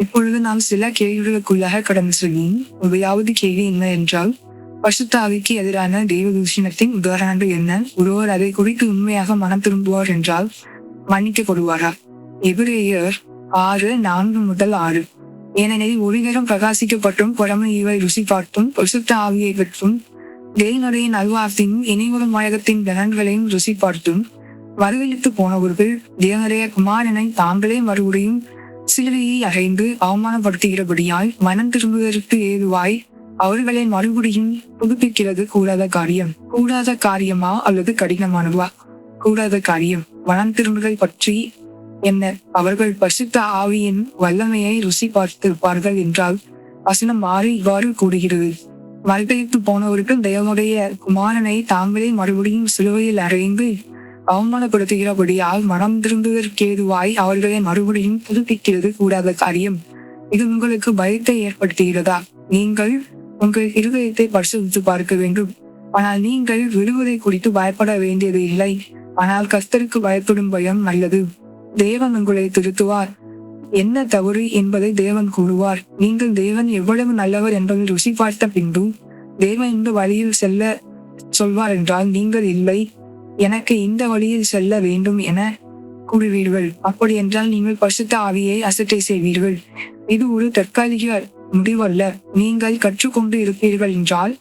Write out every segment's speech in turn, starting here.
இப்பொழுது நாம் சில கேள்விகளுக்குள்ளாக கடந்து செல்வோம். முதலாவது கேள்வி என்ன என்றால் பசுத்தாவிக்கு எதிரான தெய்வ தூஷணத்தின் உதாரணங்கள் என்ன? ஒருவர் அதை குறித்து உண்மையாக மனம் திரும்புவார் என்றால் மன்னிக்கப்படுவாரா? எபிரேயர் ஆறு நான்கு முதல் ஆறு. ஏனெனில் ஒளிநேரம் பிரகாசிக்கப்பட்டும் புறமை இவை ருசி பார்த்தும் பசுத்த ஆவியை பெற்றும் தேவனுடைய நல்வாழ்த்தின் இணைவரும் வழக்கத்தின் பலன்களையும் ருசி பார்த்தும் வரவழைத்து போனவர்கள் தேவனுடைய குமாரனை தாங்களே மறுபடியும் சிலுவையை அடைந்து அவமானப்படுத்துகிறபடியால் மனம் திரும்புவதற்கு ஏதுவாய் அவர்களை மறுபடியும் புதுப்பிக்கிறது கூடாத காரியம். கூடாத காரியமா அல்லது கடினமானவா? கூடாத காரியம். மனம் திரும்புதல் பற்றி என்ன? அவர்கள் பசித்த ஆவியின் வல்லமையை ருசி பார்த்திருப்பார்கள் என்றால் வசனம் மாறி இவ்வாறு கூறுகிறது. மறுபெயர்த்து போனவருக்கு தேவனுடைய குமாரனை தாங்களே மறுபடியும் சிலுவையில் அறைந்து அவமானப்படுத்துகிறபடியால் மனம் திரும்புவதற்கேதுவாய் அவர்களை மறுபடியும் புதுப்பிக்கிறது கூடாத காரியம். இது உங்களுக்கு பயத்தை ஏற்படுத்துகிறதா? நீங்கள் உங்கள் இருதயத்தை பரிசோதித்து பார்க்க வேண்டும். ஆனால் நீங்கள் விடுவதை குறித்து பயப்பட வேண்டியது இல்லை. ஆனால் கஸ்தருக்கு பயப்படும் பயம் நல்லது. தேவன் உங்களை திருத்துவார். என்ன தவறு என்பதை தேவன் கூறுவார். நீங்கள் தேவன் எவ்வளவு நல்லவர் என்பதை ருசி பார்த்த பின்பு தேவன் இந்த வழியில் செல்ல சொல்வார் என்றால் நீங்கள் இல்லை. எனக்கு இந்த வழியில் செல்ல வேண்டும் என கூறுவீர்கள். அப்படி என்றால் நீங்கள் பசுத்த ஆவியை அசட்டை செய்வீர்கள். இது ஒரு தற்காலிக முடிவல்ல. நீங்கள் கற்றுக்கொண்டு இருப்பீர்கள் என்றால்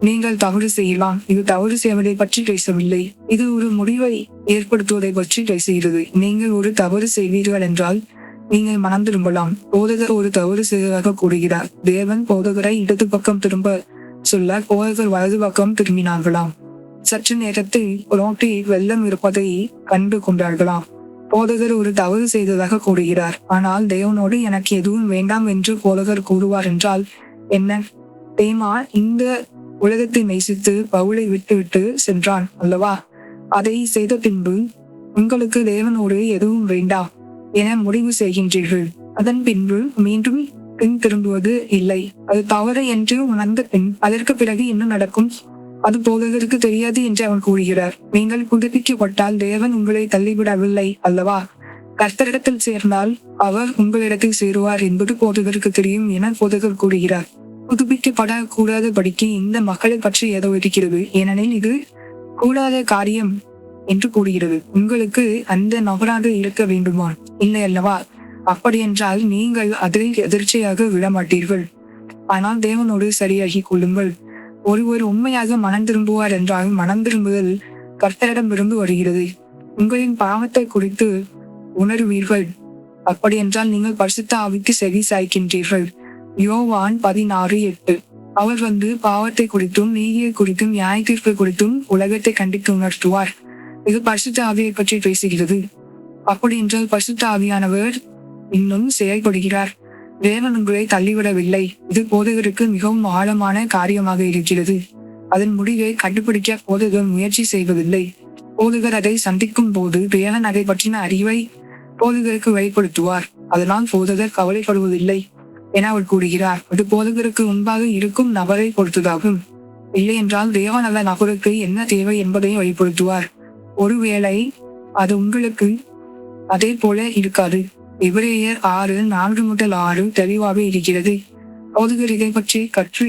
நீங்கள் தவறு செய்யலாம். இது தவறு செய்வதை பற்றி பேசவில்லை. இது ஒரு முடிவை ஏற்படுத்துவதை பற்றி பேசுகிறது. நீங்கள் ஒரு தவறு செய்வீர்கள் என்றால் நீங்கள் மனம் திரும்பலாம். போதகர் ஒரு தவறு செய்வதாக கூறுகிறார். தேவன் போதகரை இடது பக்கம் திரும்ப சொல்ல போதகர் வலது பக்கம் திரும்பினார்களாம். சற்று நேரத்தில் ரோட்டில் வெள்ளம் இருப்பதை கண்டு கொண்டார்களாம். போதகர் ஒரு தவறு செய்ததாக கூறுகிறார். ஆனால் தேவனோடு எனக்கு எதுவும் வேண்டாம் என்று போதகர் கூறுவார் என்றால் என்ன? தேமா இந்த உலகத்தை நேசித்து பவுலை விட்டுவிட்டு சென்றான் அல்லவா? அதை செய்த பின்பு உங்களுக்கு தேவனோடு எதுவும் வேண்டாம் என முடிவு செய்கின்றீர்கள். அதன் பின்பு மீண்டும் பின் திரும்புவது இல்லை. அது தவறு என்று உணர்ந்த பின் அதற்கு பிறகு என்ன நடக்கும்? அது போதகருக்கு தெரியாது என்று அவர் கூறுகிறார். நீங்கள் புதுப்பிக்கப்பட்டால் தேவன் உங்களை தள்ளிவிடவில்லை அல்லவா? கர்த்தரிடத்தில் சேர்ந்தால் அவர் உங்களிடத்தில் சேருவார் என்பது போதகருக்கு தெரியும் என போதகர் கூறுகிறார். புதுப்பிக்கப்படக்கூடாத படிக்கு இந்த மக்களை பற்றி ஏதோ இருக்கிறது. ஏனெனில் இது கூடாத காரியம் என்று கூறுகிறது. உங்களுக்கு அந்த நபராக இருக்க வேண்டுமா இல்லை அல்லவா? அப்படியென்றால் நீங்கள் அதில் எதிர்ச்சியாக விடமாட்டீர்கள். ஆனால் தேவனோடு சரியாகிக் கொள்ளுங்கள். ஒருவர் உண்மையாக மனம் திரும்புவார் என்றால் மனம் திரும்புதல் கர்த்தரிடமிருந்து வருகிறது. உங்களின் பாவத்தை குறித்து உணர்வீர்கள். அப்படியென்றால் நீங்கள் பரிசுத்த ஆவிக்கு செவி சாய்க்கின்றீர்கள். யோவான் பதினாறு எட்டு. அவர் வந்து பாவத்தை குறித்தும் நீதியை குறித்தும் நியாய தீர்ப்பு குறித்தும் உலகத்தை கண்டித்து உணர்த்துவார். இது பரிசுத்த ஆவியை பற்றி பேசுகிறது. அப்படி என்றால் பரிசுத்த ஆவியானவர் இன்னும் செயல்படுகிறார். தேவன் உங்களை தள்ளிவிடவில்லை. இது போதகருக்கு மிகவும் ஆழமான காரியமாக இருக்கிறது. அதன் முடிவை கண்டுபிடிக்க போதகர் முயற்சி செய்வதில்லை. போதகர் அதை சந்திக்கும் போது தேவன் அதை பற்றின அறிவை போதகருக்கு வெளிப்படுத்துவார். அதனால் போதகர் கவலைப்படுவதில்லை என அவர் கூறுகிறார். அது போதகருக்கு முன்பாக இருக்கும் நபரை பொறுத்ததாகும். இல்லை என்றால் தேவன் அந்த நபருக்கு என்ன தேவை என்பதை வெளிப்படுத்துவார். ஒருவேளை அது உங்களுக்கு அதே போல இருக்காது. இவரேயர் ஆறு நான்கு முதல் ஆறு தெளிவாக இருக்கிறது. போதகர் இதை பற்றி கற்று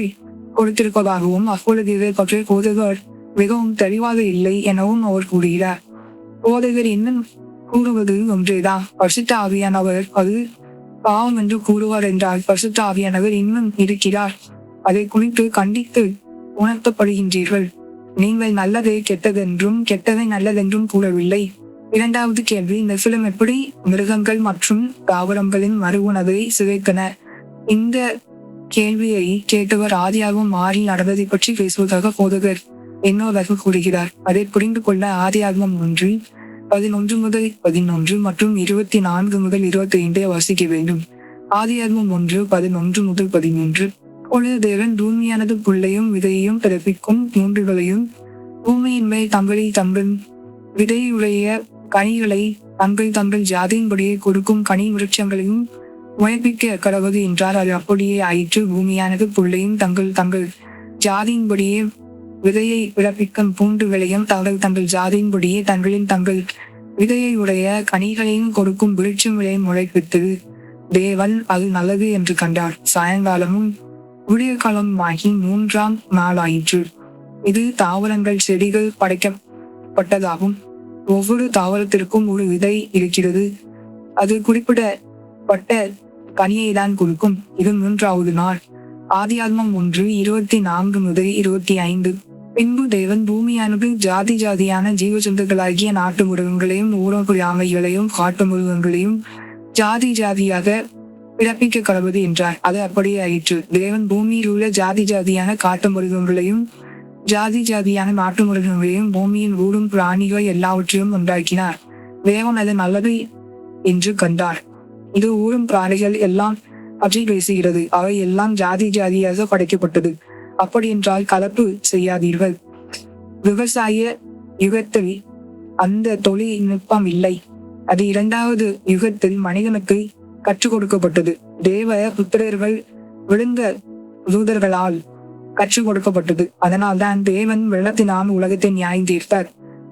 கொடுத்திருப்பதாகவும் அப்பொழுது இதை பற்றி போதுகர் மிகவும் தெளிவாக இல்லை எனவும் அவர் கூறுகிறார். போதகர் இன்னும் கூறுவது ஒன்றேதான். பரிசுத்த ஆவியானவர் அது பாவம் என்று கூறுவார் என்றால் பரிசுத்த ஆவியானவர் இன்னும் இருக்கிறார். அதை குறித்து கண்டித்து உணர்த்தப்படுகின்றீர்கள். நீங்கள் நல்லதை கெட்டதென்றும் கெட்டதை நல்லதென்றும் கூறவில்லை. இரண்டாவது கேள்வி இந்த பிலிம் எப்படி மிருகங்கள் மற்றும் தாவரங்களின் மறு உணவை சிதைத்தன? இந்த கேள்வியை கேட்டவர் ஆதியாகவும் மாறி நடந்ததை பற்றி பேசுவதாக போதகர் என்னோதாக கூறுகிறார். அதை புரிந்து கொள்ள ஆதியாகமம் ஒன்று பதினொன்று முதல் பதினொன்று மற்றும் இருபத்தி நான்கு முதல் இருபத்தி ஐந்தை வாசிக்க வேண்டும். ஆதியாகமம் ஒன்று பதினொன்று முதல் பதிமூன்று அப்பொழுது தேவன் பூமியானது புள்ளையும் விதையையும் பிறப்பிக்கும் மூன்றுகளையும் பூமியின் மேல் தங்களை தங்கள் விதையுடைய கனிகளை தங்கள் தங்கள் ஜாதியின்படியே கொடுக்கும் கனி விருட்சங்களையும் உழைப்பிக்க கடவுது என்றார் அது அப்படியே ஆயிற்று. பூமியானது புள்ளையும் தங்கள் தங்கள் ஜாதியின்படியே விதையை பிறப்பிக்கும் பூண்டுகளையும் தங்கள் தங்கள் ஜாதியின்படியே தங்களின் தங்கள் விதையை உடைய கனிகளையும் கொடுக்கும் விருட்சங்களையும் முளைப்பித்தது தேவன் அது நல்லது என்று கண்டார். சாயங்காலமும் விடிய ஆகி மூன்றாம் நாளாயிற்று. இது தாவரங்கள் செடிகள் படைக்கப்பட்டதாகும் ஒவ்வொரு தாவரத்திற்கும் ஒரு விதை இருக்கிறது. அது குறிப்பிடப்பட்ட கனியை தான் கொடுக்கும். இது மூன்றாவது நாள். ஆதியாகமம் ஒன்று இருபத்தி நான்கு முதல் இருபத்தி ஐந்து. பின்பு தேவன் பூமியானது ஜாதி ஜாதியான ஜீவஜந்துக்களாகிய நாட்டு மிருகங்களையும் ஊரப்பு ஆமைகளையும் காட்டு மிருகங்களையும் ஜாதி ஜாதியாக பிறப்பிக்க கடவுது என்றார். அது அப்படியே ஆயிற்று. தேவன் பூமியில் உள்ள ஜாதி ஜாதியான காட்டு மிருகங்களையும் ஜாதி ஜாதியான நாட்டு மிருகங்களையும் பூமியின் ஊடும் பிராணிகள் எல்லாவற்றையும் உண்டாக்கினார். தேவன் அது நல்லது என்று கண்டார். இது ஊரும் பிராணிகள் எல்லாம் பற்றி பேசுகிறது. அவை எல்லாம் ஜாதி ஜாதியாக படைக்கப்பட்டது. அப்படி என்றால் கலப்பு செய்யாதீர்கள். விவசாய யுகத்தில் அந்த தொழில்நுட்பம் இல்லை. அது இரண்டாவது யுகத்தில் மனிதனுக்கு கற்றுக் கொடுக்கப்பட்டது. தேவ புத்திரர்கள் விழுந்த தூதர்களால் கற்றுக் கொடுக்கப்பட்டது. அதனால்தான் தேவன் வெள்ளத்தினால் உலகத்தை நியாயம் தீர்த்தார்.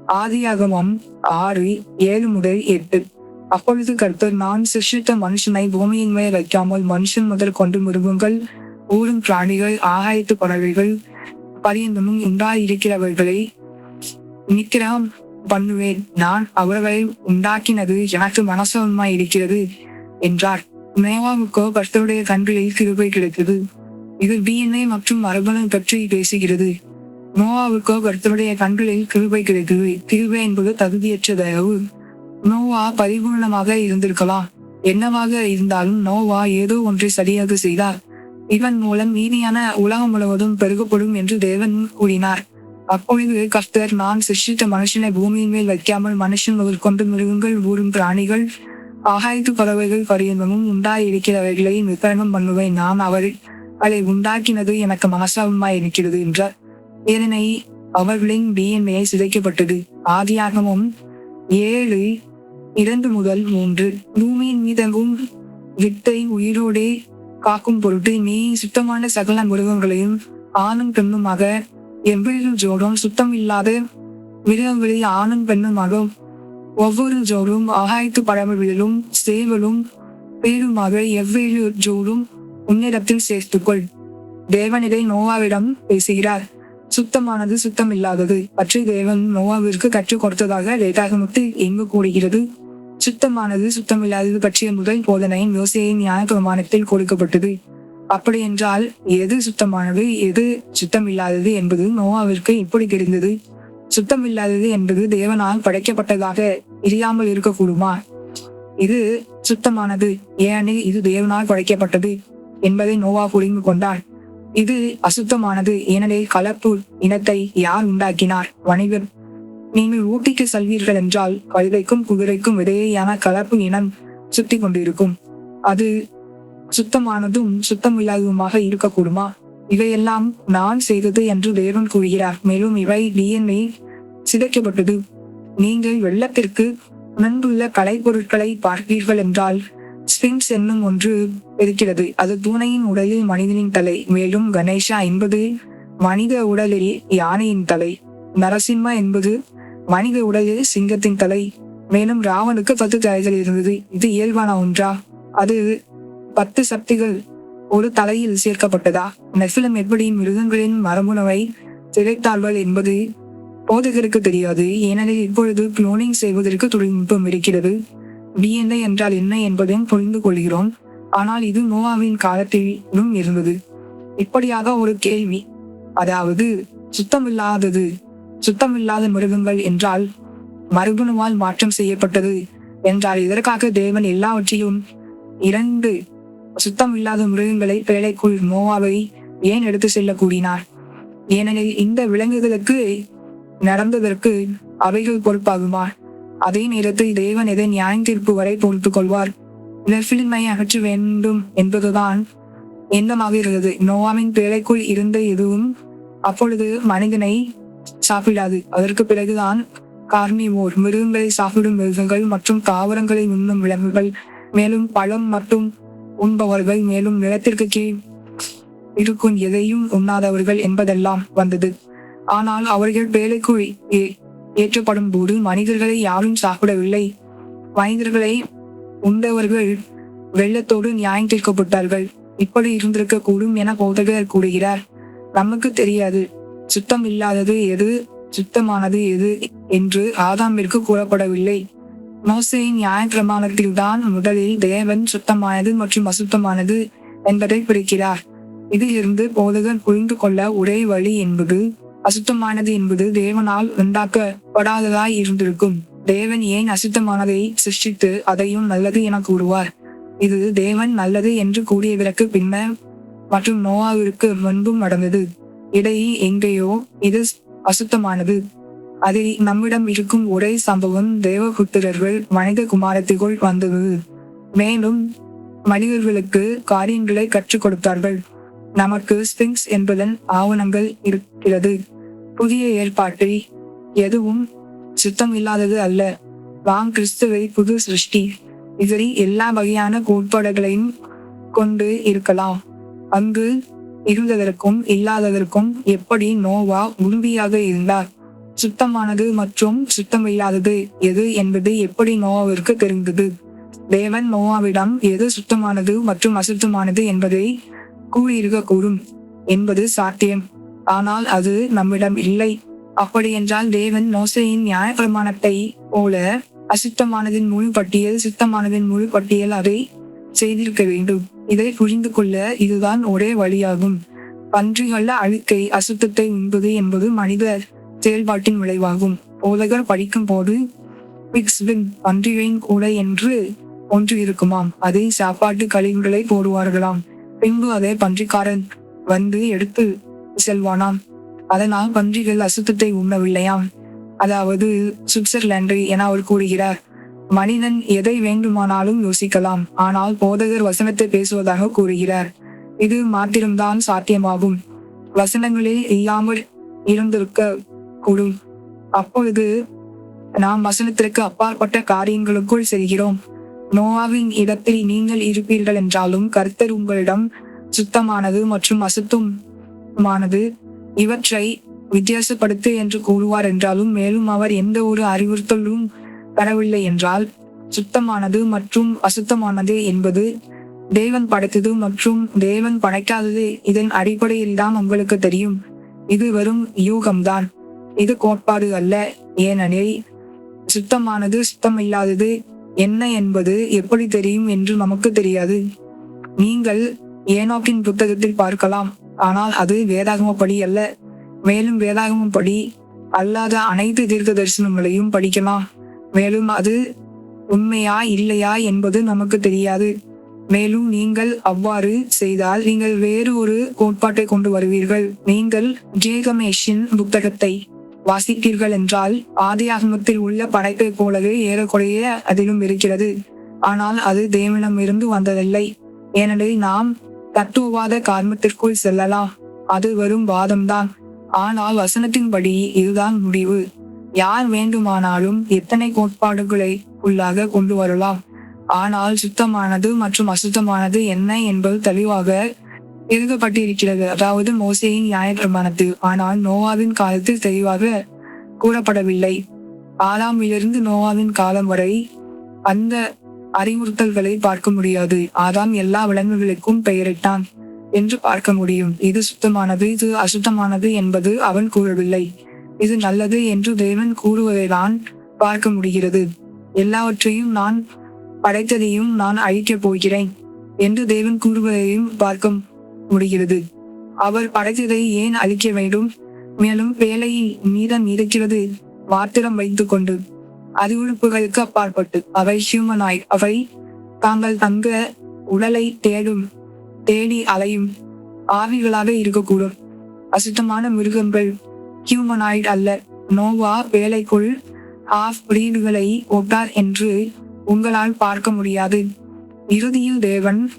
ஆதியாகமம் ஆறு ஏழு முதல் எட்டு. அப்பொழுது கர்த்தர் நான் சிருஷ்டித்த மனுஷனை பூமியின் மேல் வைக்காமல் மனுஷன் முதல் கொண்டு மிருகங்கள் ஊரும் பிராணிகள் ஆகாயத்து பறவைகள் பரியந்தமும் உண்டாயிருக்கிறவர்களை நித்திரம் பண்ணுவேன். நான் அவர்களை உண்டாக்கினது எனக்கு மனசமாய் இருக்கிறது என்றார். மேவாவுக்கோ கர்த்தருடைய கண்களில் கிருபை கிடைத்தது. இது டிஎன்ஏ மற்றும் மரபணு பற்றி பேசுகிறது. நோவாவுக்கோ கர்த்தருடைய கண்களில் கிருபை கிடைத்தது. கிருபை என்பது தகுதியற்றதளவு நோவா பரிபூர்ணமாக இருந்திருக்கலாம். என்னவாக இருந்தாலும் நோவா ஏதோ ஒன்றை சரியாக செய்தார். இவன் மூலம் நீதியான உலகம் முழுவதும் பெருகப்படும் என்று தேவன் கூறினார். அப்பொழுது கர்த்தர் நான் சிருஷ்டித்த மனுஷனை பூமியின் மேல் வைக்காமல் மனுஷன் முதற்கொண்டு மிருகங்கள் ஊரும் பிராணிகள் ஆகாயத்து பறவைகள் பரியந்தமும் உண்டாயிருக்கிறவர்களை நிகரணம் பண்ணுவேன். நான் அவரை அதை உண்டாக்கினது எனக்கு மனசாபமாய் இருக்கிறது என்றார். இதனை அவர்களின் டிஎன்ஏ சிதைக்கப்பட்டது. ஆதியாகமும் ஏழு இரண்டு முதல் மூன்று. பூமியின் மீதங்கும் வித்தை உயிரோடே காக்கும் பொருட்டு நீ சுத்தமான சகல மிருகங்களையும் ஆணும் பெண்ணுமாக எவ்வளவு ஜோடும் சுத்தம் இல்லாத மிருகங்களில் ஆணும் பெண்ணுமாக ஒவ்வொரு ஜோடும் ஆகாயத்து பறவைகளிலும் சேவலும் பேருமாக எவ்வேறு ஜோடும் உன்னிடத்தில் சேர்த்துக்கொள். தேவனிடை நோவாவிடம் பேசுகிறார். சுத்தமானது சுத்தம் இல்லாதது பற்றி தேவன் நோவாவிற்கு கற்றுக் கொடுத்ததாக வேதாகமத்தில் எங்கு கூறுகிறது. சுத்தமானது சுத்தமில்லாதது பற்றிய முதல் போதனை யோசையின் ஞானப்பிரமாணத்தில் கொடுக்கப்பட்டது. அப்படி என்றால் எது சுத்தமானது எது சுத்தமில்லாதது என்பது நோவாவிற்கு இப்படி தெரிந்தது. சுத்தமில்லாதது என்பது தேவனால் படைக்கப்பட்டதாக தெரியாமல் இருக்கக்கூடுமா? இது சுத்தமானது ஏனெனில் இது தேவனால் படைக்கப்பட்டது. என்பதை நோவா புரிந்து கொண்டார். இது அசுத்தமானது எனவே கலப்பு இனத்தை யார் உண்டாக்கினார்? வணிகர் நீங்கள் ஊட்டிக்கு செல்வீர்கள் என்றால் கழுதைக்கும் குதிரைக்கும் இடையேயான கலப்பு இனம் சுத்தி கொண்டிருக்கும். அது சுத்தமானதும் சுத்தமில்லாததுமாக இருக்கக்கூடுமா? இவையெல்லாம் நான் செய்தது என்று தேவன் கூறுகிறார். மேலும் இவை டிஎன்ஏ சிதைக்கப்பட்டது. நீங்கள் வெள்ளத்திற்கு உணர்ந்துள்ள கலைப்பொருட்களை பார்ப்பீர்கள் என்றால் ஸ்பிங்ஸ் என்னும் ஒன்று இருக்கிறது அது பூனையின் உடலில் மனிதனின் தலை மேலும் கணேஷா என்பது மனித உடலில் யானையின் தலை நரசிம்மா என்பது மனித உடலில் சிங்கத்தின் தலை மேலும் ராவனுக்கு பத்து தலைகள் இருந்தது. இது இயல்பான ஒன்றா? அது பத்து சக்திகள் ஒரு தலையில் சேர்க்கப்பட்டதா? நெஃபிலம் எப்படி மிருகங்களின் மரபுணவை சிதைத்தாள்கள் என்பது போதகருக்கு தெரியாது. ஏனெனில் இப்பொழுது குளோனிங் செய்வதற்கு தொழில்நுட்பம் இருக்கிறது. டிஎன்ஏ என்றால் என்ன என்பதையும் புரிந்து கொள்கிறோம். ஆனால் இது நோவாவின் காலத்திலும் இருந்தது. இப்படியாக ஒரு கேள்வி. அதாவது சுத்தமில்லாதது சுத்தமில்லாத மிருகங்கள் என்றால் மரபணுவால் மாற்றம் செய்யப்பட்டது என்றால் இதற்காக தேவன் எல்லாவற்றையும் இரண்டு சுத்தமில்லாத மிருகங்களை பேழைக்குள் நோவாவை ஏன் எடுத்து செல்ல கூறினார்? ஏனெனில் இந்த விலங்குகளுக்கு நடந்ததற்கு அவைகள் பொறுப்பாகுமா? அதே நேரத்தில் தேவன் எதை நியாயத்தீர்ப்பு வரை பொறுத்துக் கொள்வார் நெஃபிலிமை அகற்ற வேண்டும் என்பதுதான் எண்ணமாக இருந்தது. நோவாவின் பேழைக்குள் இருந்த எதுவும் அப்பொழுது மனிதனை சாப்பிடாது. அதற்கு பிறகுதான் கார்னிவோர் மிருகங்களை சாப்பிடும் மிருகங்கள் மற்றும் தாவரங்களை உண்ணும் விலங்குகள் மேலும் பழம் மற்றும் உண்பவர்கள் மேலும் நிலத்திற்கு கீழ் இருக்கும் எதையும் உண்ணாதவர்கள் என்பதெல்லாம் வந்தது. ஆனால் அவர்கள் வேலைக்குள் ஏ- ஏற்றப்படும் போது மனிதர்களை யாரும் சாப்பிடவில்லை. மனிதர்களை உண்டவர்கள் வெள்ளத்தோடு நியாயம் தீர்க்கப்பட்டார்கள். இப்படி இருந்திருக்க கூடும் என போதகர் கூறுகிறார். நமக்கு தெரியாது. சுத்தம் இல்லாதது எது? சுத்தமானது எது? என்று ஆதாமிற்கு கூறப்படவில்லை. மோசையின் நியாய பிரமாணத்தில்தான் முதலில் தேவன் சுத்தமானது மற்றும் அசுத்தமானது என்பதை பிரிக்கிறார் இதிலிருந்து போதகர் புரிந்து கொள்ள ஒரே வழி என்பது அசுத்தமானது என்பது தேவனால் உண்டாக்கப்படாததாய் இருந்திருக்கும். தேவன் ஏன் அசுத்தமானதை சிருஷ்டித்து அதையும் நல்லது என கூறுவார்? இது தேவன் நல்லது என்று கூறியதற்கு பின்னர் மற்றும் நோவாவிற்கு முன்பும் நடந்தது. இடையே எங்கேயோ இது அசுத்தமானது. அதில் நம்மிடம் இருக்கும் ஒரே சம்பவம் தேவபுத்திரர்கள் மனித குமாரத்திற்குள் வந்தது. மேலும் மனிதர்களுக்கு காரியங்களை கற்றுக் கொடுத்தார்கள். நமக்கு ஸ்பிங்ஸ் என்பதன் ஆவணங்கள் இருக்கிறது. புதிய ஏற்பாட்டில் எதுவும் சுத்தம் இல்லாதது அல்ல. வாங் கிறிஸ்துவை புது சிருஷ்டி. இதில் எல்லா வகையான கோட்பாடுகளையும் கொண்டு இருக்கலாம். அங்கு இருந்ததற்கும் இல்லாததற்கும் எப்படி நோவா உறுதியாக இருந்தார்? சுத்தமானது மற்றும் சுத்தமில்லாதது எது என்பது எப்படி நோவாவிற்கு தெரிந்தது? தேவன் நோவாவிடம் எது சுத்தமானது மற்றும் அசுத்தமானது என்பதை கூறியிருக்கக்கூடும் என்பது சாத்தியம். ஆனால் அது நம்மிடம் இல்லை. அப்படியென்றால் தேவன் மோசையின் நியாயப்பிரமாணத்தை போல அசுத்தமானதின் முழு பட்டியல் சுத்தமானதின் முழு பட்டியல் அதை செய்திருக்க வேண்டும். இதை புரிந்து கொள்ள இதுதான் ஒரே வழியாகும். பன்றிகள அழுக்கை அசுத்தத்தை உண்பது என்பது மனித செயல்பாட்டின் விளைவாகும். போதகர் படிக்கும் போது பன்றிகளின் கூட என்று ஒன்று இருக்குமாம். அதை சாப்பாட்டு கழிவுகளை போடுவார்களாம். பின்பு அதே பன்றிக்காரன் வந்து எடுத்து செல்வானாம். அதனால் பன்றிகள் அசுத்தத்தை உண்ணவில்லையாம். அதாவது சுவிட்சர்லாண்டு என அவர் கூறுகிறார். மனிதன் எதை வேண்டுமானாலும் யோசிக்கலாம். ஆனால் போதகர் வசனத்தை பேசுவதாக கூறுகிறார். இது மாத்திரம்தான் சாத்தியமாகும். வசனங்களில் இல்லாமல் இருந்திருக்க கூடும் அப்பொழுது நாம் வசனத்திற்கு அப்பாற்பட்ட காரியங்களுக்குள் செல்கிறோம். நோவாவின் இடத்தில் நீங்கள் இருப்பீர்கள் என்றாலும் கர்த்தர் உங்களிடம் சுத்தமானது மற்றும் அசுத்தமானது இவற்றை வித்தியாசப்படுத்து என்று கூறுவார் என்றாலும் மேலும் அவர் எந்த ஒரு அறிவுறுத்தலும் பெறவில்லை என்றால் சுத்தமானது மற்றும் அசுத்தமானது என்பது தேவன் படைத்தது மற்றும் தேவன் படைக்காதது இதன் அடிப்படையில் தான் உங்களுக்கு தெரியும். இது வெறும் யூகம்தான். இது கோட்பாடு அல்ல. ஏனெனில் சுத்தமானது சுத்தமில்லாதது என்ன என்பது எப்படி தெரியும் என்று நமக்கு தெரியாது. நீங்கள் ஏனோக்கின் புத்தகத்தில் பார்க்கலாம். ஆனால் அது வேதாகமப்படி அல்ல. மேலும் வேதாகமப்படி அல்லாத அனைத்து தீர்க்க தரிசனங்களையும் படிக்கலாம். மேலும் அது உண்மையா இல்லையா என்பது நமக்கு தெரியாது. மேலும் நீங்கள் அவ்வாறு செய்தால் நீங்கள் வேறு ஒரு கோட்பாட்டை கொண்டு வருவீர்கள். நீங்கள் ஜேகமேஷின் புத்தகத்தை வாசித்தீர்கள் என்றால் ஆதியாகமத்தில் உள்ள படைப்பை போலவே ஏறக்குறைய அதிலும் இருக்கிறது. ஆனால் அது தேவனிடமிருந்து வந்ததில்லை. ஏனெனில் நாம் தத்துவவாத கார்மத்திற்குள் செல்லலாம். அது வரும் வாதம்தான். ஆனால் வசனத்தின்படி இதுதான் முடிவு. யார் வேண்டுமானாலும் எத்தனை கோட்பாடுகளை உள்ளாக கொண்டு வரலாம். ஆனால் சுத்தமானது மற்றும் அசுத்தமானது என்ன என்பது தெளிவாக எழுதப்பட்டிருக்கிறது அதாவது மோசையின் நியாயப்பிரமாணத்தில். ஆனால் நோவாவின் காலத்தில் தெளிவாக கூறப்படவில்லை. ஆதாமிலிருந்து நோவாவின் காலம் வரை அந்த அறிவுறுத்தல்களை பார்க்க முடியாது. ஆதாம் எல்லா விலங்குகளுக்கும் பெயரிட்டான் என்று பார்க்க முடியும். இது சுத்தமானது இது அசுத்தமானது என்பது அவன் கூறவில்லை. இது நல்லது என்று தேவன் கூறுவதை தான் பார்க்க முடிகிறது. எல்லாவற்றையும் நான் படைத்ததையும் நான் அழிக்கப் போகிறேன் என்று தேவன் கூறுவதையும் பார்க்க முடிகிறது. அவர் படைத்ததை ஏன் அழிக்க வேண்டும்? மேலும் வேலையை மீதம் இருக்கிறது மாத்திரம் வைத்துக் கொண்டு அறிவுறுப்புகளுக்கு அப்பாற்பட்டு. அவை ஹியூமனாய் அவை தாங்கள் தங்க உடலை தேடும் தேடி அலையும் ஆவிகளாக இருக்கக்கூடும். அசுத்தமான மிருகங்கள் ஹியூமனாய்ட் அல்ல. நோவா வேலைக்குள் ஆஃப் பிரீடுகளை ஒட்டார் என்று உங்களால் பார்க்க முடியாது. இறுதியில் தேவன்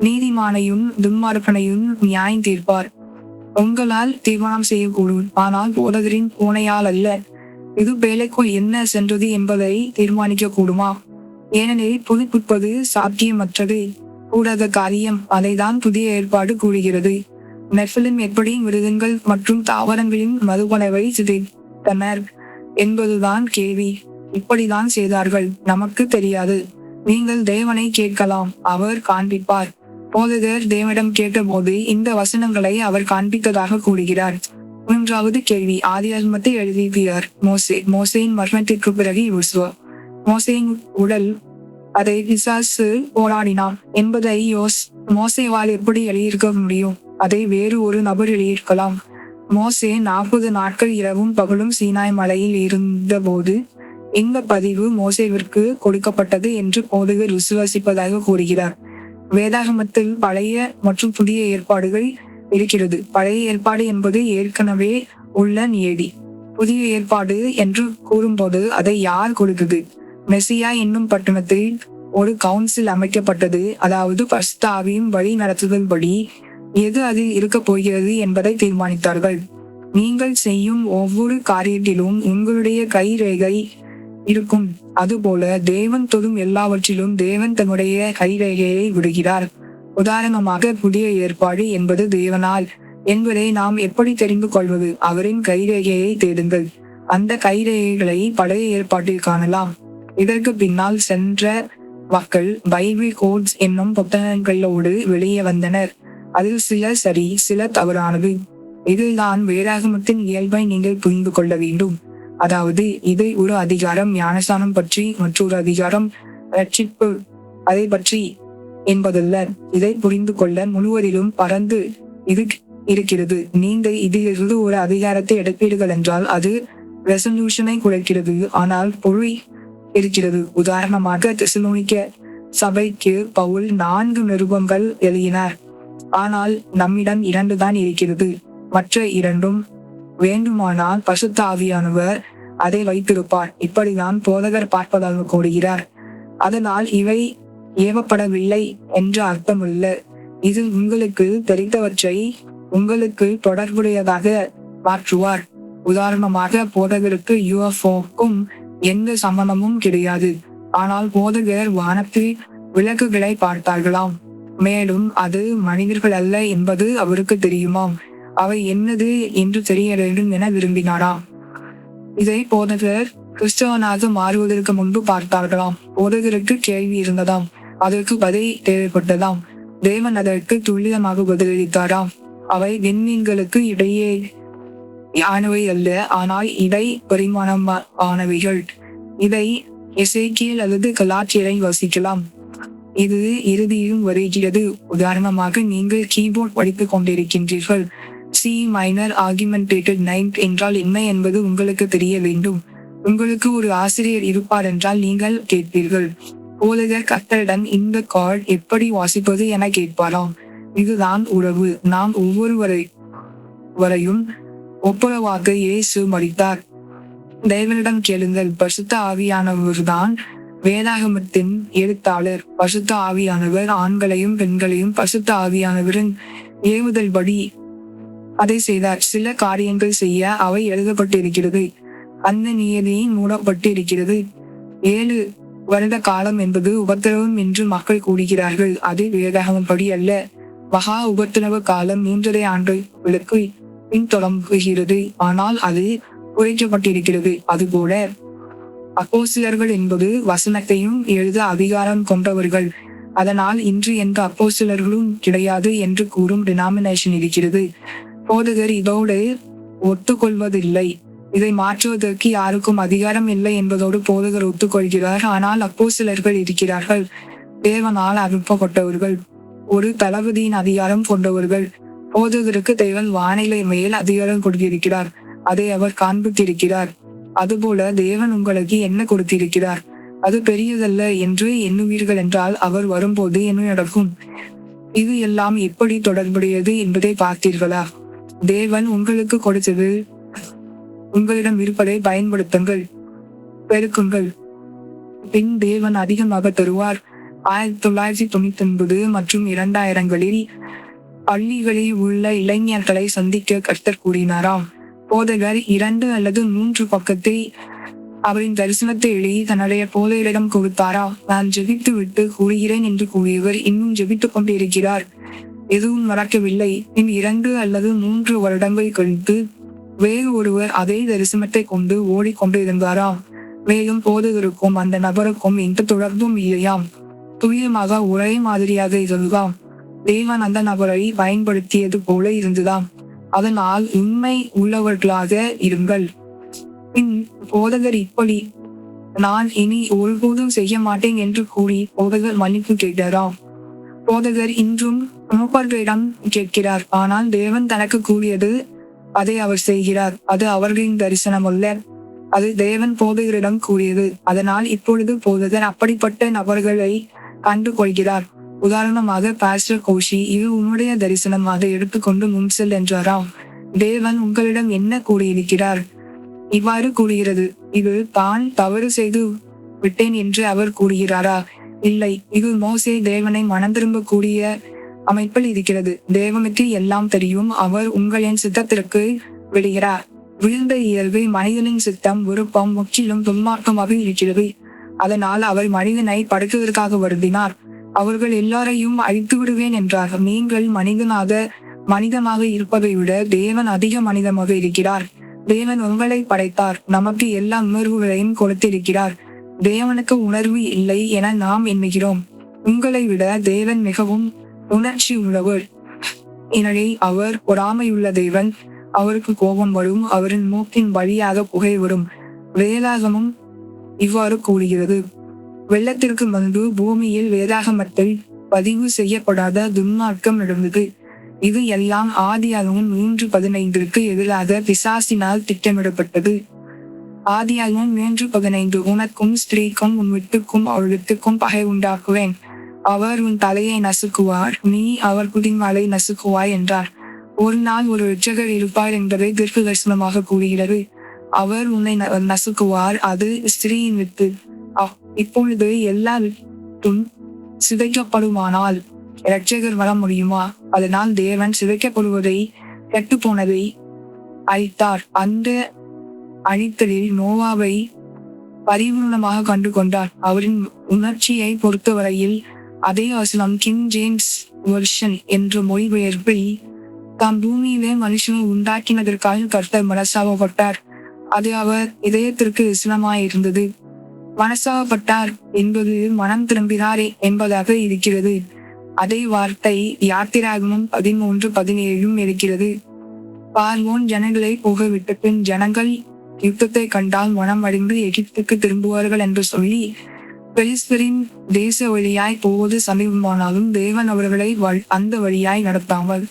நீதிமானையும் துன்மார்க்கனையும் நியாயம் தீர்ப்பார். உங்களால் தீர்மானம் செய்யக்கூடும். ஆனால் போதகரின் பூனையால் அல்ல. இது வேலைக்குள் என்ன சென்றது என்பதை தீர்மானிக்க கூடுமா ஏனெனில் புதுப்பிப்பது சாத்தியமற்றது. கூடாத காரியம் அதைதான் புதிய ஏற்பாடு கூறுகிறது. நெஃபிலும் எப்படி மிருகங்கள் மற்றும் தாவரங்களின் மதுபனவை சிதைத்தனர் என்பதுதான் கேள்வி. இப்படிதான் செய்தார்கள். நமக்கு தெரியாது. நீங்கள் தேவனை கேட்கலாம். அவர் காண்பிப்பார். போதகர் தேவனிடம் கேட்டபோது இந்த வசனங்களை அவர் காண்பித்ததாக கூறுகிறார். மூன்றாவது கேள்வி. ஆதியாகமத்தை எழுதியார் மோசே. மோசேயின் மரணத்திற்கு பிறகு யோசுவா. மோசேயின் உடல் அதை பிசாசு போராடினான் என்பதை யோஸ் மோசேவால் எப்படி எழுதியிருக்க முடியும்? அதை வேறு ஒரு நபர் எழுதியிருக்கலாம். மோசே நாற்பது நாட்கள் இரவும் பகலும் சீனாய் மலையில் இருந்தபோது இந்த பதிவு மோசேவிற்கு கொடுக்கப்பட்டது என்று போதகர் விசுவாசிப்பதாக கூறுகிறார். வேதாகமத்தில் பழைய மற்றும் புதிய ஏற்பாடுகள் இருக்கிறது. பழைய ஏற்பாடு என்பது ஏற்கனவே உள்ள நியதி. புதிய ஏற்பாடு என்று கூறும்போது அதை யார் கொடுக்குது மெசியா என்னும் பட்டணத்தில் ஒரு கவுன்சில் அமைக்கப்பட்டது. அதாவது பஸ்தாவின் வழி நடத்துதல்படி எது அதில் இருக்க போகிறது என்பதை தீர்மானித்தார்கள். நீங்கள் செய்யும் ஒவ்வொரு காரியத்திலும் உங்களுடைய கைரேகை இருக்கும். அதுபோல தேவன் தொடும் எல்லாவற்றிலும் தேவன் தன்னுடைய கைரேகையை விடுகிறார். உதாரணமாக புதிய ஏற்பாடு என்பது தேவனால். என்பதை நாம் எப்படி தெரிந்து கொள்வது? அவரின் கைரேகையை தேடுங்கள். அந்த கைரேகைகளை பழைய ஏற்பாட்டில் காணலாம். இதற்கு பின்னால் சென்ற மக்கள் பைபிள் கோட்ஸ் என்னும் புத்தகங்களோடு வெளியே வந்தனர். அதில் சில சரி சில தவறானது. இதில்தான் வேதாகமத்தின் இயல்பை நீங்கள் புரிந்து கொள்ள வேண்டும். அதாவது இதை ஒரு அதிகாரம் ஞானஸ்தானம் பற்றி மற்றொரு அதிகாரம் ரட்சிப்பு அதை பற்றி என்பதல்ல இதை புரிந்து கொள்ள முழுவதிலும் பறந்து இது இருக்கிறது. நீங்கள் இதிலிருந்து ஒரு அதிகாரத்தை எடுப்பீர்கள் என்றால் அது ரெசல்யூஷனை குறைக்கிறது. ஆனால் பொழி இருக்கிறது. உதாரணமாக தெசலோனிக்க சபைக்கு பவுல் நான்கு நிருபங்கள் எழுதினார். ஆனால் நம்மிடம் இரண்டு தான் இருக்கிறது. மற்ற இரண்டும் வேண்டுமானால் பசுத்த ஆவியானவர் அதை வைத்திருப்பார். இப்படிதான் போதகர் பார்ப்பதாக கூறுகிறார். அதனால் இவை ஏவப்படவில்லை என்ற அர்த்தமல்ல இது உங்களுக்கு தெரிந்தவற்றை உங்களுக்கு தொடர்புடையதாக மாற்றுவார். உதாரணமாக போதகருக்கு யுஎஃப்ஓக்கும் எந்த சம்பந்தமும் கிடையாது. ஆனால் போதகர் வானத்தில் விளக்குகளை பார்த்தார்களாம். மேலும் அது மனிதர்கள் அல்ல என்பது அவருக்கு தெரியுமாம். அவை என்னது என்று தெரிய வேண்டும் என விரும்பினாராம். இதை போதகர் கிறிஸ்தவனாக மாறுவதற்கு முன்பு பார்த்தார்களாம். போதகருக்கு கேள்வி இருந்ததாம். அதற்கு பதில் தேவைப்பட்டதாம். தேவன் அதற்கு துல்லியமாக பதிலளித்தாராம். அவை விண்மீன்களுக்கு இடையே ஆனவை அல்ல ஆனால் இடை பரிமாணமானவைகள். இதை இசைக்கியல் அல்லது கலாச்சியரை வசிக்கலாம். இது இறுதியும் வருகிறது. உதாரணமாக நீங்கள் கீபோர்ட் படித்துக் கொண்டிருக்கின்றீர்கள். சி மைனர் ஆர்குமெண்டேட்டட் நைன்த் என்றால் என்ன என்பது உங்களுக்கு தெரிய வேண்டும். உங்களுக்கு ஒரு ஆசிரியர் இருப்பார் என்றால் நீங்கள் கேட்பீர்கள். போலக கத்தரிடம் இந்த கார்டு எப்படி வாசிப்பது என கேட்பாராம். இதுதான் உறவு. நாம் ஒவ்வொருவரை வரையும் ஒப்புரவாக இயேசு மடித்தார் தேவனிடம் கேளுங்கள். பசுத்த ஆவியானவர்தான் வேதாகமத்தின் எழுத்தாளர். பசுத்த ஆவியானவர் ஆண்களையும் பெண்களையும் பசுத்த ஆவியானவரின் ஏவுதல்படி அதை செய்தார். சில காரியங்கள் செய்ய அவை எழுதப்பட்டிருக்கிறது. அந்த நியதியும் மூடப்பட்டு இருக்கிறது ஏழு வருட காலம் என்பது உபத்திரவம் என்று மக்கள் கூறுகிறார்கள். அது வேதாகமப்படி அல்ல. மகா உபத்திரவ காலம் மூன்றரை ஆண்டுகளுக்கு பின்தொடங்குகிறது ஆனால் அது குறைக்கப்பட்டிருக்கிறது. அதுபோல அப்போசிலர்கள் என்பது வசனத்தையும் எழுத அதிகாரம் கொண்டவர்கள். அதனால் இன்று எந்த அப்போசிலர்களும் கிடையாது என்று கூறும் டினாமினேஷன் இருக்கிறது. போதகர் இதோடு ஒத்துக்கொள்வதில்லை. இதை மாற்றுவதற்கு யாருக்கும் அதிகாரம் இல்லை என்பதோடு போதகர் ஒத்துக்கொள்கிறார். ஆனால் அப்போசிலர்கள் இருக்கிறார்கள். தேவனால் அனுப்பப்பட்டவர்கள் ஒரு தளபதியின் அதிகாரம் கொண்டவர்கள் போதகருக்கு தேவன் வானிலை மேல் அதிகாரம் கொடுத்திருக்கிறார். அதை அவர் காண்பித்திருக்கிறார். அதுபோல தேவன் உங்களுக்கு என்ன கொடுத்திருக்கிறார்? அது பெரியதல்ல என்று எண்ணுவீர்கள் என்றால் அவர் வரும்போது என்ன நடக்கும்? இது எல்லாம் எப்படி தொடர்புடையது என்பதை பார்த்தீர்களா? தேவன் உங்களுக்கு கொடுத்தது. உங்களிடம் இருப்பதை பயன்படுத்துங்கள். பெருக்குங்கள். பின் தேவன் அதிகமாக தருவார். ஆயிரத்தி தொள்ளாயிரத்தி தொண்ணூத்தி ஒன்பது மற்றும் இரண்டாயிரங்களில் பள்ளிகளில் உள்ள இளைஞர்களை சந்திக்க கர்த்தர் கூறினாராம். போதகர் இரண்டு அல்லது மூன்று பக்கத்தை அவரின் தரிசனத்தை எழுதி தன்னுடைய போதையிடம் கொடுத்தாரா? நான் ஜெபித்து விட்டு கூறுகிறேன் என்று கூறியவர் இன்னும் ஜெபித்துக் கொண்டிருக்கிறார். எதுவும் நடக்கவில்லை. இனி இரண்டு அல்லது மூன்று வருடங்கள் கழித்து வேறு ஒருவர் அதே தரிசனத்தை கொண்டு ஓடிக்கொண்டு இருந்தாராம் மேலும் போதகருக்கும் அந்த நபருக்கும் எந்த தொடர்பும் இல்லையாம் துரியமாக ஒரே மாதிரியாக இருந்ததாம் தேவன் அந்த நபரை பயன்படுத்தியது போல இருந்ததாம் அதனால் உண்மை உள்ளவர்களாக இருங்கள். பின் போதகர் இப்படி நான் இனி ஒருபோதும் செய்ய மாட்டேன் என்று கூறி போதகர் மன்னிப்பு கேட்டாராம் போதகர் இன்றும் மூப்பர்களிடம் கேட்கிறார். ஆனால் தேவன் தனக்கு கூறியது அதை அவர் செய்கிறார். அது அவர்களின் தரிசனம் அல்ல அது தேவன் போதகரிடம் கூறியது. அதனால் இப்பொழுது போதகர் அப்படிப்பட்ட நபர்களை கண்டு கொள்கிறார் உதாரணமாக பாஸ்டர் கோஷி இது உன்னுடைய தரிசனமாக எடுத்துக்கொண்டு முன் செல் என்றாராம். தேவன் உங்களிடம் என்ன கூறியிருக்கிறார்? இவ்வாறு கூறுகிறது. இது தான் தவறு செய்து விட்டேன் என்று அவர் கூறுகிறாரா? இல்லை. இது மோசே தேவனை மனம் திரும்பக்கூடிய அமைப்பில் இருக்கிறது. தேவனுக்கு எல்லாம் தெரியும். அவர் உங்களின் சித்தத்திற்கு விடுகிறார். விழுந்த இயல்பு மனிதனின் சித்தம் விருப்பம் முற்றிலும் துன்மார்க்கமாக இருக்கிறது. அதனால் அவர் மனிதனை படுத்துவதற்காக வருந்தினார். அவர்கள் எல்லாரையும் அழித்து விடுவேன் என்றார். நீங்கள் மனிதனாக மனிதமாக இருப்பதை விட தேவன் அதிக மனிதமாக இருக்கிறார். தேவன் உங்களை படைத்தார். நமக்கு எல்லா உணர்வுகளையும் கொடுத்திருக்கிறார். தேவனுக்கு உணர்வு இல்லை என நாம் எண்ணுகிறோம். உங்களை விட தேவன் மிகவும் உணர்ச்சி உள்ளவர் எனவே அவர் பொறாமையுள்ள தேவன். அவருக்கு கோபம் வரும். அவரின் மூக்கின் வழியாக புகை வரும். வேதாகமும் இவ்வாறு கூறுகிறது. வெள்ளத்திற்கு முன்பு பூமியில் வேதாகமத்தில் பதிவு செய்யப்படாத துன்மார்க்கம் நடந்தது. இது எல்லாம் ஆதியாகவும் மூன்று பதினைந்திற்கு எதிராக பிசாசினால் திட்டமிடப்பட்டது. ஆதியாகவும் மூன்று பதினைந்து உனக்கும் ஸ்திரீக்கும் உன் விட்டுக்கும் அவளுக்கும் விட்டுக்கும் பகை உண்டாக்குவேன். அவர் உன் தலையை நசுக்குவார். நீ அவர் குதிமாலை நசுக்குவாய் என்றார். ஒரு நாள் ஒரு உச்சகர் இருப்பார் என்பதை தீர்க்க தரிசனமாக கூறுகிறது. அவர் உன்னை நசுக்குவார். அது ஸ்திரீயின் வித்து. இப்பொழுது எல்லா வித்தும் சிதைக்கப்படுமானால் இரட்சகர் வர முடியுமா? அதனால் தேவன் சிதைக்கப்படுவதை கெட்டு போனதை அழித்தார். அந்த அழித்தலில் நோவாவை பரிபூர்ணமாக கண்டு கொண்டார் அவரின் உணர்ச்சியை பொறுத்தவரையில் அதே வசனம் கிங் ஜேம்ஸ் வெர்ஷன் என்ற மொழிபெயர்ப்பில் தாம் பூமியிலே மனுஷனை உண்டாக்கினதற்காக கர்த்தர் மனசாவப்பட்டார். அது அவர் இதயத்திற்கு இருந்தது மனசாவப்பட்டார் என்பது மனம் திரும்பினாரே என்பதாக இருக்கிறது. அதே வார்த்தை யாத்திராகமும் பதிமூன்று பதினேழும் இருக்கிறது. பார்வோன் ஜனங்களை போகவிட்ட பின் ஜனங்கள் யுத்தத்தை கண்டால் மனம் அடைந்து எகிப்துக்கு திரும்புவார்கள் என்று சொல்லி பெலிஸ்தரின் தேச வழியாய் போவது சமீபமானாலும் தேவன் அவர்களை அந்த வழியாய் நடத்தாமல்.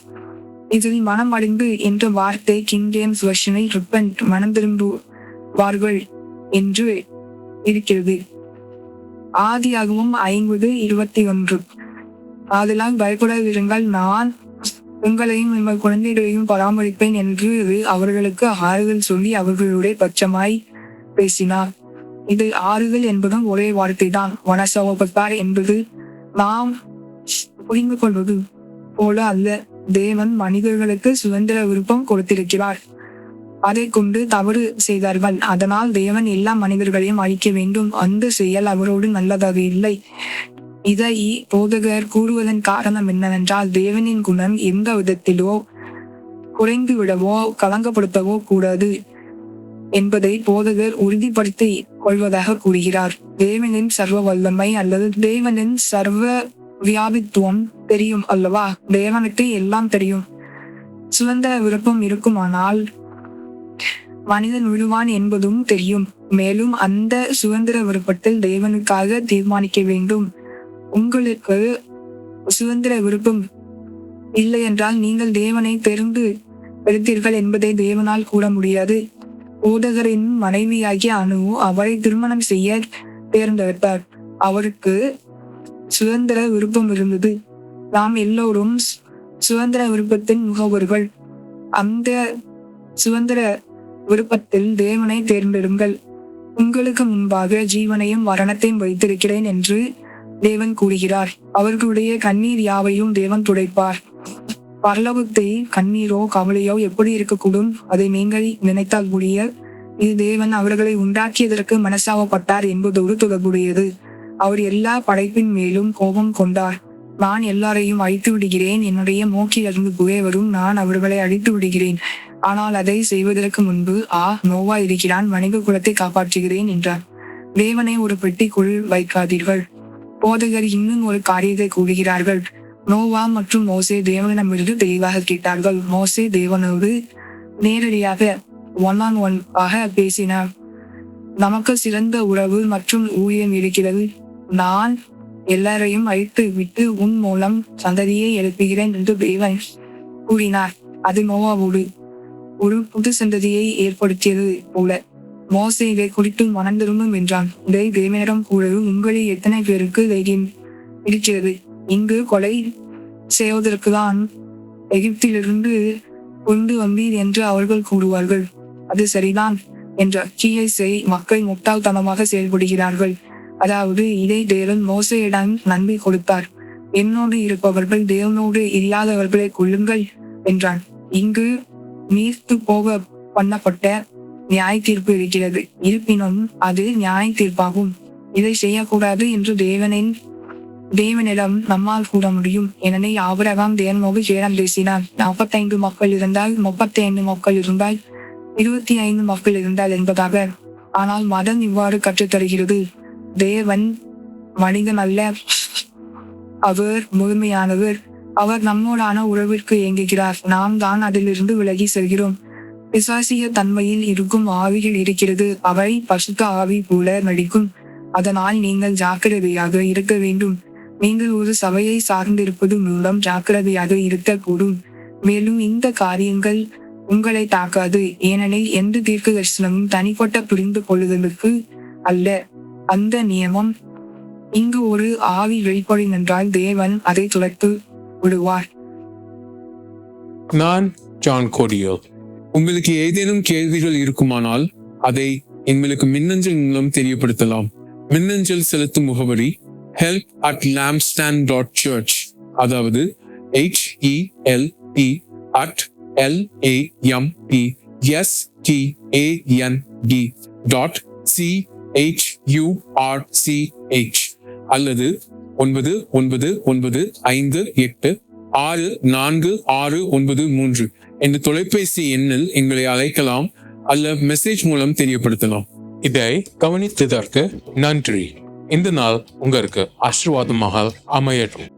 இதில் மனம் அடைந்து என்ற வார்த்தை கிங் ஜேம்ஸ் ரிப்பன்ட் மனம் திரும்புவார்கள் என்று இருக்கிறது. ஆதியாகவும் ஐம்பது இருபத்தி ஒன்று. அதெல்லாம் பயப்படாதிருங்கள் நான் உங்களையும் உங்கள் குழந்தைகளையும் பராமரிப்பேன் என்று அவர்களுக்கு ஆறுதல் சொல்லி அவர்களுடைய பட்சமாய் பேசினார். இது ஆறுதல் என்பதும் ஒரே வார்த்தை தான் வனசோபத்தார் என்பது நாம் புரிந்து கொள்வது போல அல்ல. தேவன் மனிதர்களுக்கு சுதந்திர விருப்பம் கொடுத்திருக்கிறார். அதை கொண்டு தவறு செய்தார்கள். அதனால் தேவன் எல்லா மனிதர்களையும் அழிக்க வேண்டும். அந்த செயல் அவரோடு நல்லதாக இல்லை. இதை போதகர் கூறுவதன் காரணம் என்னவென்றால் தேவனின் குணம் எந்த விதத்திலோ குறைந்து விடவோ கலங்கப்படுத்தவோ கூடாது. என்பதை போதகர் உறுதிப்படுத்தி கொள்வதாக கூறுகிறார். தேவனின் சர்வ வல்லமை அல்லது தேவனின் சர்வ வியாபித்துவம் தெரியும் அல்லவா? தேவனுக்கு எல்லாம் தெரியும். சுதந்திர விருப்பம் இருக்குமானால் மனிதன் விழுவான் என்பதும் தெரியும். மேலும் அந்த சுதந்திர விருப்பத்தில் தேவனுக்காக தீர்மானிக்க வேண்டும். உங்களுக்கு சுதந்திர விருப்பம் இல்லை என்றால் நீங்கள் தேவனை தெரிந்து எடுத்தீர்கள் என்பதை தேவனால் கூற முடியாது. ஊடகரின் மனைவியாகிய அணு அவரை திருமணம் செய்ய தேர்ந்தெடுத்தார். அவருக்கு சுதந்திர விருப்பம் இருந்தது. நாம் எல்லோரும் சுதந்திர விருப்பத்தின் முகவர்கள். அந்த சுதந்திர விருப்பத்தில் தேவனை தேர்ந்தெடுங்கள். உங்களுக்கு முன்பாக ஜீவனையும் மரணத்தையும் வைத்திருக்கிறேன் என்று தேவன் கூறுகிறார். அவர்களுடைய கண்ணீர் யாவையும் தேவன் துடைப்பார். பரலோகத்தை கண்ணீரோ கவலையோ எப்படி இருக்கக்கூடும்? அதை நீங்கள் நினைத்தால் முடிய இது தேவன் அவர்களை உண்டாக்கியதற்கு மனசாவப்பட்டார் என்பதோடு தொடர்புடையது. அவர் எல்லா படைப்பின் மேலும் கோபம் கொண்டார். நான் எல்லாரையும் அழித்து விடுகிறேன். என்னுடைய மூக்கிலிருந்து புகை வரும். நான் அவர்களை அழித்து விடுகிறேன். ஆனால் அதை செய்வதற்கு முன்பு ஆ நோவா இருக்கிறான். மனித குலத்தை காப்பாற்றுகிறேன் என்றார். தேவனை ஒரு பெட்டிக்குள் வைக்காதீர்கள். போதகர் இன்னும் ஒரு காரியத்தை கூறுகிறார்கள். நோவா மற்றும் மோசே தேவனிடமிருந்து தெளிவாக கேட்டார்கள். மோசே தேவனோடு நேரடியாக ஒன் ஆன் ஒன் ஆக பேசினார். நமக்கு சிறந்த உறவு மற்றும் ஊழியம் இருக்கிறது. நான் எல்லாரையும் அழித்து விட்டு உன் மூலம் சந்ததியை எழுப்புகிறேன் என்று தேவன் கூறினார். அது நோவாவோடு ஒரு புது சந்ததியை ஏற்படுத்தியது போல. மோசே இதை குறித்து மனந்திரும்பும் என்றான். இதை தேவனிடம் கூறவும் உங்களில் எத்தனை பேருக்கு தைரியம் இருக்கிறது? இங்கு கொலை செய்வதற்குதான் எகிப்திலிருந்து கொண்டு வந்தீர் என்று அவர்கள் கூறுவார்கள். அது சரிதான் என்ற கீழை மக்கள் முட்டாள்தனமாக செயல்படுகிறார்கள். அதாவது இதை தேவன் மோசையிடம் நன்மை கொடுத்தார். என்னோடு இருப்பவர்கள் தேவனோடு இல்லாதவர்களை கொள்ளுங்கள் என்றான். இங்கு நீர்த்து போக பண்ணப்பட்ட நியாய தீர்ப்பு இருக்கிறது. இருப்பினும் அது நியாய தீர்ப்பாகும் இதை செய்யக்கூடாது என்று தேவனின் தேவனிடம் நம்மால் கூட முடியும். எனவே ஆபிரகாம் தேவனோடு சேரம் பேசினார் நாற்பத்தைந்து மக்கள் இருந்தால் முப்பத்தி ஐந்து மக்கள் இருந்தால் இருபத்தி ஐந்து மக்கள் இருந்தால் என்பதாக. ஆனால் மதம் இவ்வாறு கற்றுத்தருகிறது. தேவன் மனிதன் அல்ல. அவர் முழுமையானவர். அவர் நம்மோடான உறவிற்கு இயங்குகிறார் நாம் தான் அதிலிருந்து விலகி செல்கிறோம். விசுவாசிய தன்மையில் இருக்கும் ஆவிகள் இருக்கிறது. அவை பசுத்த ஆவி போல நடிக்கும் அதனால் நீங்கள் ஜாக்கிரதையாக இருக்க வேண்டும். நீங்கள் ஒரு சபையை சார்ந்திருப்பது மூலம் ஜாக்கிரதையாக இருக்கக்கூடும். மேலும் இந்த காரியங்கள் உங்களை தாக்காது. ஏனெனில் எந்த தீர்க்க தரிசனமும் தனிப்பட்ட புரிந்து கொள்ளுதலுக்கு அல்ல. அந்த நியமம் இங்கு ஒரு ஆவி வெளிப்படும் என்றால் தேவன் அதை துளைத்து விடுவார். நான் ஜான் கோடியோ உங்களுக்கு ஏதேனும் கேள்விகள் இருக்குமானால் அதை எங்களுக்கு மின்னஞ்சல் மூலம் தெரியப்படுத்தலாம். மின்னஞ்சல் செலுத்தும் முகவரி help at lamstand dot church அதாவது H at LAMD STAND S T D dot CHURCH அல்லது ஒன்பது ஒன்பது ஒன்பது ஐந்து எட்டு ஆறு நான்கு ஆறு ஒன்பது மூன்று என்ற தொலைபேசி எண்ணில் எங்களை அழைக்கலாம் அல்ல மெசேஜ் மூலம் தெரியப்படுத்தலாம். இதை கவனித்ததற்கு நன்றி. இந்த நாள் உங்களுக்கு ஆசீர்வாதமாக அமையட்டும்.